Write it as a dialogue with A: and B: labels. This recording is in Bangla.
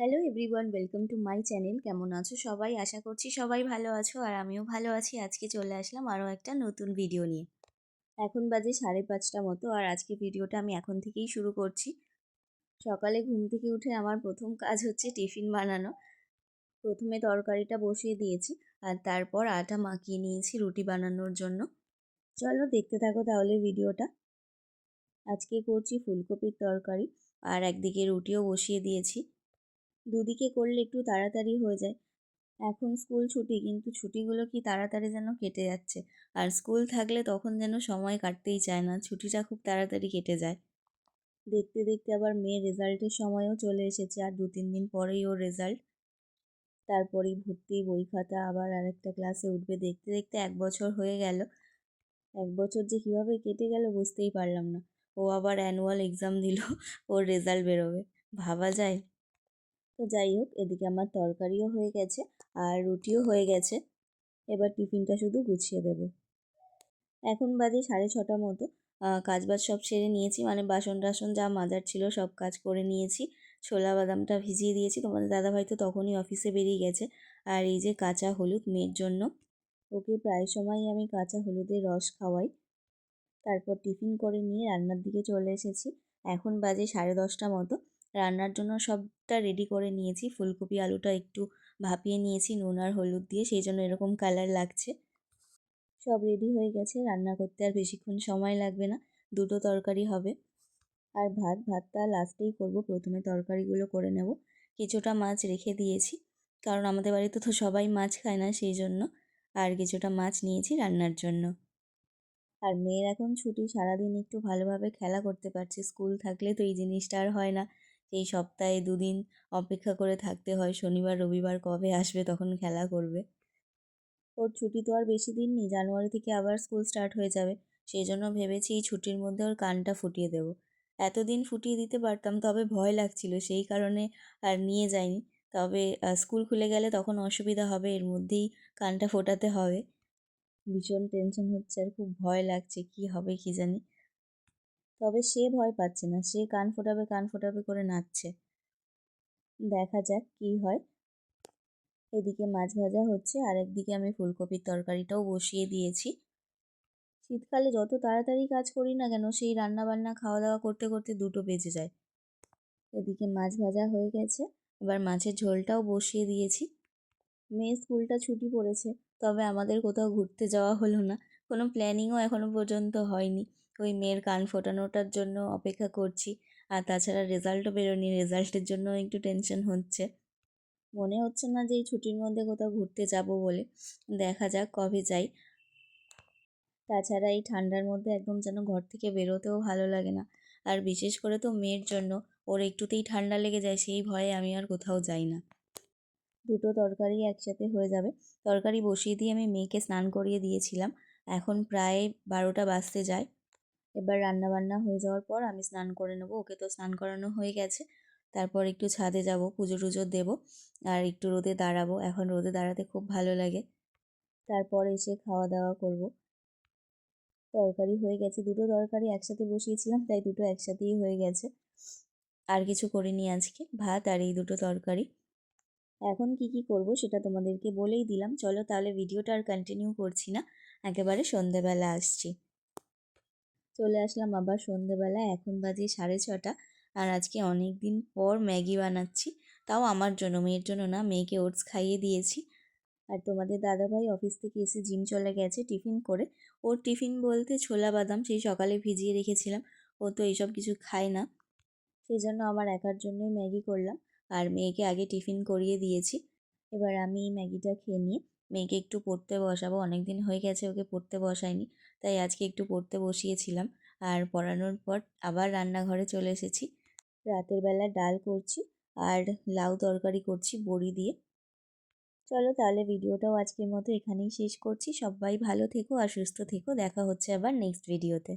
A: Hello everyone welcome to my channel কেমন আছো সবাই? আশা করছি সবাই ভালো আছো আর আমিও ভালো আছি। আজকে চলে আসলাম আরও একটা নতুন ভিডিও নিয়ে। এখন বাজে সাড়ে পাঁচটা মতো আর আজকে ভিডিওটা আমি এখন থেকেই শুরু করছি। সকালে ঘুম থেকে উঠে আমার প্রথম কাজ হচ্ছে টিফিন বানানো। প্রথমে তরকারিটা বসিয়ে দিয়েছি আর তারপর আটা মাখিয়ে নিয়েছি রুটি বানানোর জন্য। চলো দেখতে থাকো তাহলে ভিডিওটা আজকে করছি ফুলকপির তরকারি আর একদিকে রুটিও বসিয়ে দিয়েছি। দুদিকে করলে একটু তাড়াতাড়ি হয়ে যায়। এখন স্কুল ছুটি, কিন্তু ছুটিগুলো কি তাড়াতাড়ি যেন কেটে যাচ্ছে। আর স্কুল থাকলে তখন যেন সময় কাটতেই চায় না, ছুটিটা খুব তাড়াতাড়ি কেটে যায়। দেখতে দেখতে আবার মেয়ের রেজাল্টের সময়ও চলে এসেছে, আর দু, তিন দিন পরেই ওর রেজাল্ট। তারপরেই ভর্তি, বই খাতা, আবার আরেকটা ক্লাসে উঠবে। দেখতে দেখতে এক বছর হয়ে গেল। এক বছর যে কীভাবে কেটে গেল বুঝতেই পারলাম না। ও আবার অ্যানুয়াল এক্সাম দিল, ওর রেজাল্ট বেরোবে। ভাবা যায়? তো যাই হোক, এদিকে আমার তরকারিও হয়ে গেছে আর রুটিও হয়ে গেছে। এবার টিফিনটা শুধু গুছিয়ে দেব। এখন বাজে সাড়ে ছটা মতো। কাজ বাজ সব সেরে নিয়েছি মানে বাসন টাসন যা মাজার ছিল সব কাজ করে নিয়েছি। ছোলা বাদামটা ভিজিয়ে দিয়েছি। তোমাদের দাদাভাই তো তখনই অফিসে বেরিয়ে গেছে। আর এই যে কাঁচা হলুদ মেয়ের জন্য, ওকে প্রায় সময়ই আমি কাঁচা হলুদের রস খাওয়াই। তারপর টিফিন করে নিয়ে রান্নার দিকে চলে এসেছি। এখন বাজে সাড়ে দশটা মতো। রান্নার জন্য সবটা রেডি করে নিয়েছি। ফুলকপি, আলুটা একটু ভাপিয়ে নিয়েছি, নুন আর হলুদ দিয়ে, সেই জন্য এরকম কালার লাগছে। সব রেডি হয়ে গেছে, রান্না করতে আর বেশিক্ষণ সময় লাগবে না, দুটো তরকারি হবে। আর ভাত, ভাতটা লাস্টেই করব, প্রথমে তরকারিগুলো করে নেব। কিছুটা মাছ রেখে দিয়েছি, কারণ আমাদের বাড়িতে তো সবাই মাছ খায় না, সেই জন্য আর কিছুটা মাছ নিয়েছি রান্নার জন্য। আর মেয়ের এখন ছুটি, সারাদিন একটু ভালোভাবে খেলা করতে পারছে, স্কুল থাকলে তো এই জিনিসটা আর হয় না। এই সপ্তাহে দুদিন অপেক্ষা করে থাকতে হয়, শনিবার, রবিবার কবে আসবে, তখন খেলা করবে। ওর ছুটি তো আর বেশি দিন নেই, জানুয়ারি থেকে আবার স্কুল স্টার্ট হয়ে যাবে সেই জন্য ভেবেছি এই ছুটির মধ্যে ওর কানটা ফুটিয়ে দেব। এতদিন ফুটিয়ে দিতে পারতাম, তবে ভয় লাগছিল, সেই কারণে আর নিয়ে যাইনি। তবে স্কুল খুলে গেলে তখন অসুবিধা হবে, এর মধ্যেই কানটা ফোটাতে হবে। ভীষণ টেনশন হচ্ছে আর খুব ভয় লাগছে, কি হবে কি জানি। তবে সে ভয় পাচ্ছে না। সে কান ফোটাবে কান ফোটাবে করে নাচছে। দেখা যাক কি হয়। এদিকে মাছ ভাজা হচ্ছে আর একদিকে আমি ফুলকপির তরকারিটাও বসিয়ে দিয়েছি। শীতকালে যত তাড়াতাড়ি কাজ করি না কেন, সেই রান্না বান্না খাওয়া দাওয়া করতে করতে দুটো বেজে যায়। এদিকে মাছ ভাজা হয়ে গেছে। এবার মাছের ঝোলটাও বসিয়ে দিয়েছি। মেয়ে স্কুলটা ছুটি পড়েছে, তবে আমাদের কোথাও ঘুরতে যাওয়া হলো না। কোনো প্ল্যানিংও এখনও পর্যন্ত হয়নি। ওই মেয়ের কান ফোটানোটার জন্য অপেক্ষা করছি। আর তাছাড়া রেজাল্টও বেরোনি রেজাল্টের জন্য একটু টেনশন হচ্ছে। মনে হচ্ছে না যে এই ছুটির মধ্যে কোথাও ঘুরতে যাব বলে। দেখা যাক কবে যাই। তাছাড়া এই ঠান্ডার মধ্যে একদম যেন ঘর থেকে বেরোতেও ভালো লাগে না। আর বিশেষ করে তো মেয়ের জন্য। ওর একটুতেই ঠান্ডা লেগে যায়, সেই ভয়ে আমি আর কোথাও যাই না। দুটো তরকারি একসাথে হয়ে যাবে। তরকারি বসিয়ে দিয়ে আমি মেয়েকে স্নান করিয়ে দিয়েছিলাম। এখন প্রায় বারোটা বাজতে যায়। এবার রান্না বান্না হয়ে যাওয়ার পর আমি স্নান করে নেব। ওকে তো স্নান করানো হয়ে গেছে। তারপর একটু ছাদে যাব, পুজো টুজো দেবো আর একটু রোদে দাঁড়াবো। এখন রোদে দাঁড়াতে খুব ভালো লাগে। তারপর এসে খাওয়া দাওয়া করব। তরকারি হয়ে গেছে। দুটো তরকারি একসাথে বসিয়েছিলাম, তাই দুটো একসাথেই হয়ে গেছে। আর কিছু করিনি আজকে, ভাত আর এই দুটো তরকারি। এখন কি কি করব সেটা তোমাদেরকে বলেই দিলাম। চলো তাহলে ভিডিওটা আর কন্টিনিউ করছি না। একেবারে সন্ধেবেলা আসছি। চলে আসলাম আবার সন্ধেবেলা এখন বাজে সাড়ে ছটা আর আজকে অনেক দিন পর ম্যাগি বানাচ্ছি। তাও আমার জন্য, মেয়ের জন্য না, মেয়েকে ওটস খাইয়ে দিয়েছি। আর তোমাদের দাদাভাই অফিস থেকে এসে জিম চলে গেছে টিফিন করে। ওর টিফিন বলতে ছোলা বাদাম সেই সকালে ভিজিয়ে রেখেছিলাম। ও তো এইসব কিছু খায় না। সেই জন্য আমার একার জন্যই ম্যাগি করলাম আর মেয়েকে আগে টিফিন করিয়ে দিয়েছি। এবার আমি ম্যাগিটা খেয়ে নিয়ে, মেয়েকে একটু পড়তে বসাবো। অনেক দিন হয়ে গেছে ওকে পড়তে বসায়নি তাই আজকে একটু পড়তে বসিয়েছিলাম। আর পড়ানোর পর আবার রান্নাঘরে চলে এসেছি। রাতের বেলা ডাল করছি আর লাউ তরকারি করছি বড়ি দিয়ে। চলো তাহলে ভিডিওটাও আজকের মতো এখানেই শেষ করছি। সবাই ভালো থেকো আর সুস্থ থেকো। দেখা হচ্ছে আবার নেক্সট ভিডিওতে